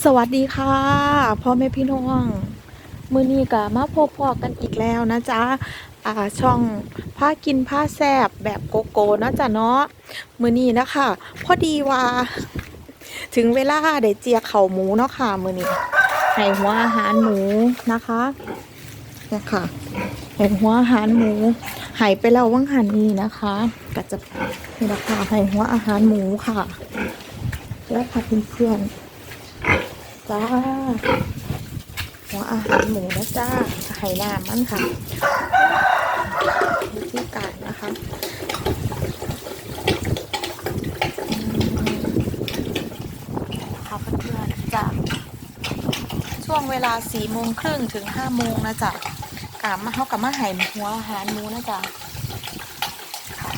สวัสดีค่ะพ่อแม่พี่น้องมือนี้ก็มาพบพอกันอีกแล้วนะจ๊ะอ่าช่องผ้ากินผ้าแซบแบบโกโก้นะจ๊ะเนาะมือนี้นะคะพอดีว่า ถึงเวลาได้เจียเข่าหมูเนาะค่ะ มือนี้ให้หัวอาหารหมูนะคะนี่ค่ะให้หัวอาหารหมูหายไปแล้วว่างหันนี้นะคะ ก็จะนี่นะคะให้หัวอาหารหมูค่ะ แล้วค่ะเพื่อนๆ จ้า หัวอาหารหมูนะจ้าไข่น้ำมันค่ะวิธีการนะคะอืมค่ะเพื่อนๆจ้าช่วงเวลาสี่โมงครึ่งถึงห้าโมงนะจ๊ะกลับมาเขากลับมาไห่หัวอาหารหมูนะจ๊ะค่ะ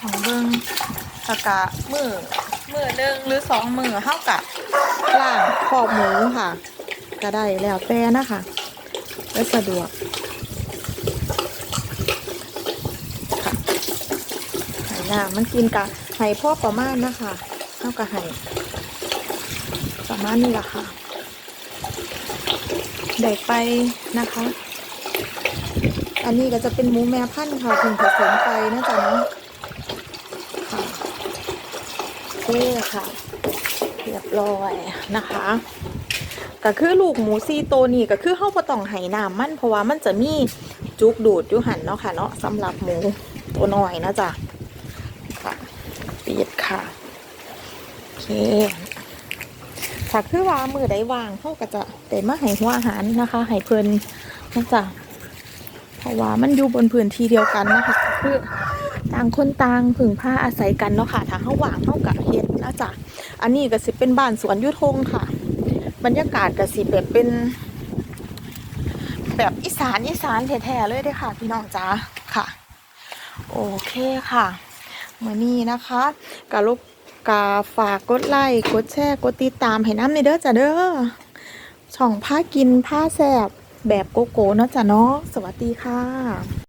ของเบิ้งกะกะมือ มือหนึ่งหรือสองมือเท่ากับล่างขอบหมูค่ะ ก็ได้แล้วแต่นะคะและสะดวกค่ะไห่น้ำมันกินกะไห่พ่อประมาณนะคะเท่ากับไห่ประมาณนี้ละค่ะได้ไปนะคะ อันนี้ก็จะเป็นหมูแม่พันธุ์ค่ะถึงผสมไปนะจ๊ะเนาะโอ เคค่ะเรียบร้อยนะคะก็คือลูกหมูซีโตนี่ก็คือเฮาบ่ต้องให้น้ำมันเพราะว่ามันจะมีจุกดูดอยู่หันเนาะค่ะเนาะสำหรับหมูตัวน้อยนะจ๊ะค่ะปิดค่ะโอเคถ้าคือว่ามือใดวางเฮาก็จะได้มาให้หัวอาหารนะคะให้เพลินนะจ๊ะเพราะว่ามันอยู่บนพื้นที่เดียวกันนะคะคือ ต่างคนต่างพึ่งพาอาศัยกันเนาะค่ะถ้าเฮาว่างเฮาก็เฮ็ดนะจ๊ะอันนี้ก็สิเป็นบ้านสวนยุทงค่ะ บรรยากาศก็สิแบบเป็น แบบอีสานอีสานแท้ๆเลยเด้ค่ะ พี่น้องจ้าค่ะ โอเคค่ะมื่อนี้นะคะกะลบกาฝากกดไลค์กดแชร์กดติดตามให้น้ำในเด้อจ้ะเด้อช่องผ้ากินผ้าแสบแบบโกโก้เนาะจ้ะเนาะสวัสดีค่ะ